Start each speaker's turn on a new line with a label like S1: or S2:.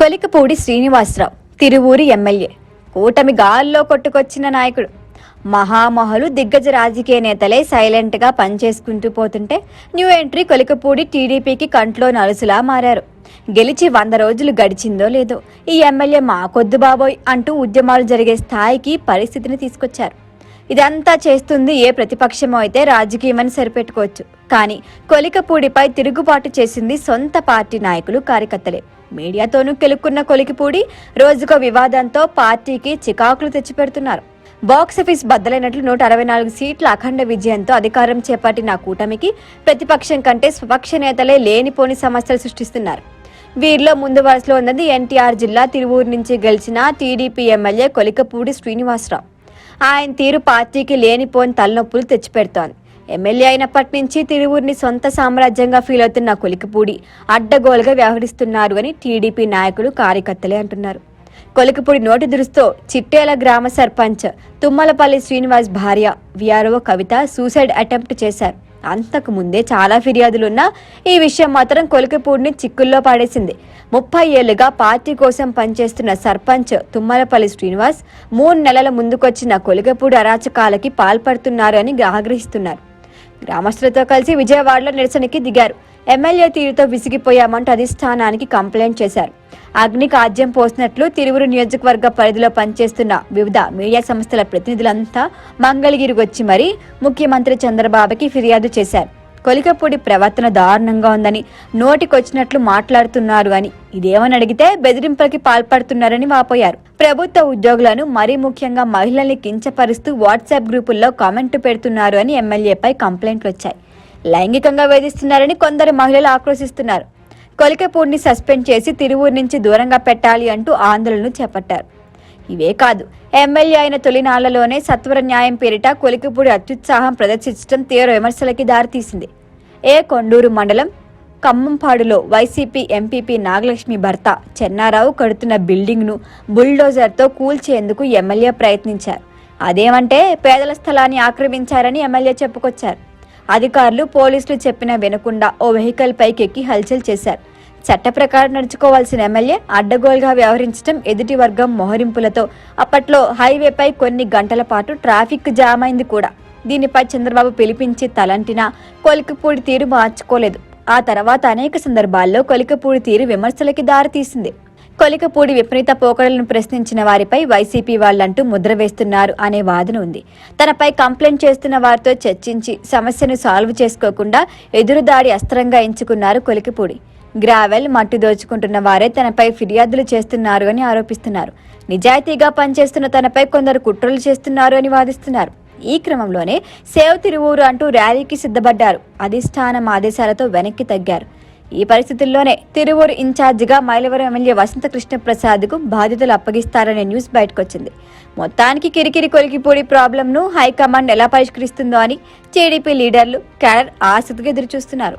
S1: Kolikapudi Srinivasarao తిరువూరి MLA కూటమి గాల్లో కొట్టుకొచ్చిన నాయకుడు. మహామహలు దిగ్గజ రాజకీయ నేతలే సైలెంట్గా పనిచేసుకుంటూ పోతుంటే న్యూ ఎంట్రీ కొలికపూడి టీడీపీకి కంట్లో నలుసులా మారారు. గెలిచి వంద రోజులు గడిచిందో లేదో ఈ ఎమ్మెల్యే మా కొద్దు బాబోయ్ అంటూ ఉద్యమాలు జరిగే స్థాయికి పరిస్థితిని తీసుకొచ్చారు. ఇదంతా చేస్తుంది ఏ ప్రతిపక్షమో అయితే రాజకీయమని సరిపెట్టుకోవచ్చు. కానీ కొలికపూడిపై తిరుగుబాటు చేసింది సొంత పార్టీ నాయకులు కార్యకర్తలే. మీడియాతోనూ కెలుక్కున్న కొలికిపూడి రోజుకో వివాదంతో పార్టీకి చికాకులు తెచ్చిపెడుతున్నారు. బాక్సాఫీస్ బద్దలైనట్లు నూట అరవై నాలుగు సీట్ల అఖండ విజయంతో అధికారం చేపట్టిన కూటమికి ప్రతిపక్షం కంటే స్వపక్ష నేతలే లేనిపోని సమస్యలు సృష్టిస్తున్నారు. వీరిలో ముందు వరుసలో ఉన్నది ఎన్టీఆర్ జిల్లా తిరువూరు నుంచి గెలిచిన టీడీపీ ఎమ్మెల్యే కొలికపూడి శ్రీనివాసరావు. ఆయన తీరు పార్టీకి లేనిపోని తలనొప్పులు తెచ్చిపెడుతోంది. ఎమ్మెల్యే అయినప్పటి నుంచి తిరువురిని సొంత సామ్రాజ్యంగా ఫీల్ అవుతున్న కొలికపూడి అడ్డగోలుగా వ్యవహరిస్తున్నారు అని టీడీపీ నాయకులు కార్యకర్తలే అంటున్నారు. కొలికపూడి నోటి దురుస్తో చిట్టేల గ్రామ సర్పంచ్ తుమ్మలపల్లి శ్రీనివాస్ భార్య విఆర్ఓ కవిత సూసైడ్ అటెంప్ట్ చేశారు. అంతకు ముందే చాలా ఫిర్యాదులున్నా ఈ విషయం మాత్రం కొలికపూడిని చిక్కుల్లో పాడేసింది. ముప్పై ఏళ్ళుగా పార్టీ కోసం పనిచేస్తున్న సర్పంచ్ తుమ్మలపల్లి శ్రీనివాస్ మూడు నెలల ముందుకొచ్చిన కొలిగపూడి అరాచకాలకి పాల్పడుతున్నారు అని ఆగ్రహిస్తున్నారు. గ్రామస్తులతో కలిసి విజయవాడలో నిరసనకి దిగారు. ఎమ్మెల్యే తీరుతో విసిగిపోయామంటూ అధిష్టానానికి కంప్లైంట్ చేశారు. అగ్నికి కాజ్యం పోసినట్లు తిరువురు నియోజకవర్గ పరిధిలో పనిచేస్తున్న వివిధ మీడియా సంస్థల ప్రతినిధులంతా మంగళగిరికి వచ్చి మరీ ముఖ్యమంత్రి చంద్రబాబుకి ఫిర్యాదు చేశారు. కొలికపూడి ప్రవర్తన దారుణంగా ఉందని నోటికొచ్చినట్లు మాట్లాడుతున్నారు అని. ఇదేమని అడిగితే బెదిరింపులకి పాల్పడుతున్నారని వాపోయారు. ప్రభుత్వ ఉద్యోగులను మరీ ముఖ్యంగా మహిళల్ని కించపరుస్తూ వాట్సాప్ గ్రూపుల్లో కామెంట్ పెడుతున్నారు అని ఎమ్మెల్యేపై కంప్లైంట్లు వచ్చాయి. లైంగికంగా వేధిస్తున్నారని కొందరు మహిళలు ఆక్రోశిస్తున్నారు. కొలికపూడిని సస్పెండ్ చేసి తిరువూరు నుంచి దూరంగా పెట్టాలి అంటూ ఆందోళనలు చేపట్టారు. ఇవే కాదు ఎమ్మెల్యే అయిన తొలినాళ్ళలోనే సత్వర న్యాయం పేరిట కొలికపూడి అత్యుత్సాహం ప్రదర్శించడం తీవ్ర విమర్శలకి దారితీసింది. ఏ కొండూరు మండలం? ఖమ్మంపాడులో వైసీపీ ఎంపీపీ నాగలక్ష్మి భర్త చెన్నారావు కడుతున్న బిల్డింగ్ను బుల్డోజర్తో కూల్చేందుకు ఎమ్మెల్యే ప్రయత్నించారు. అదేమంటే పేదల స్థలాన్ని ఆక్రమించారని ఎమ్మెల్యే చెప్పుకొచ్చారు. అధికారులు పోలీసులు చెప్పిన వినకుండా ఓ వెహికల్ పైకి ఎక్కి హల్చల్ చేశారు. చట్ట ప్రకారం నడుచుకోవాల్సిన ఎమ్మెల్యే అడ్డగోలుగా వ్యవహరించడం ఎదుటి వర్గం మొహరింపులతో. అప్పట్లో హైవేపై కొన్ని గంటల పాటు ట్రాఫిక్ జామ్ అయింది కూడా. దీనిపై చంద్రబాబు పిలిపించి తలంటినా కొలికపూడి తీరు మార్చుకోలేదు. ఆ తర్వాత అనేక సందర్భాల్లో కొలికపూడి తీరు విమర్శలకి దారితీసింది. కొలికపూడి విపరీత పోకడలను ప్రశ్నించిన వారిపై వైసీపీ వాళ్ళంటూ ముద్ర వేస్తున్నారు అనే వాదన ఉంది. తనపై కంప్లైంట్ చేస్తున్న వారితో చర్చించి సమస్యను సాల్వ్ చేసుకోకుండా ఎదురుదాడి అస్త్రంగా ఎంచుకున్నారు కొలికపూడి. గ్రావెల్ మట్టి దోచుకుంటున్న వారే తనపై ఫిర్యాదులు చేస్తున్నారు అని ఆరోపిస్తున్నారు. నిజాయితీగా పనిచేస్తున్న తనపై కొందరు కుట్రలు చేస్తున్నారు అని వాదిస్తున్నారు. ఈ క్రమంలోనే సేవ్ తిరువూరు అంటూ ర్యాలీకి సిద్ధపడ్డారు. అధిష్టానం ఆదేశాలతో వెనక్కి తగ్గారు. ఈ పరిస్థితుల్లోనే తిరువూరు ఇన్ఛార్జిగా మైలవరం ఎమ్మెల్యే వసంత కృష్ణ ప్రసాద్కు బాధ్యతలు అప్పగిస్తారనే న్యూస్ బయటకొచ్చింది. మొత్తానికి కిరికిరి కొలికిపూడి ప్రాబ్లంను హైకమాండ్ ఎలా పరిష్కరిస్తుందో అని టీడీపీ లీడర్లు క్యాడర్ ఆసక్తిగా ఎదురుచూస్తున్నారు.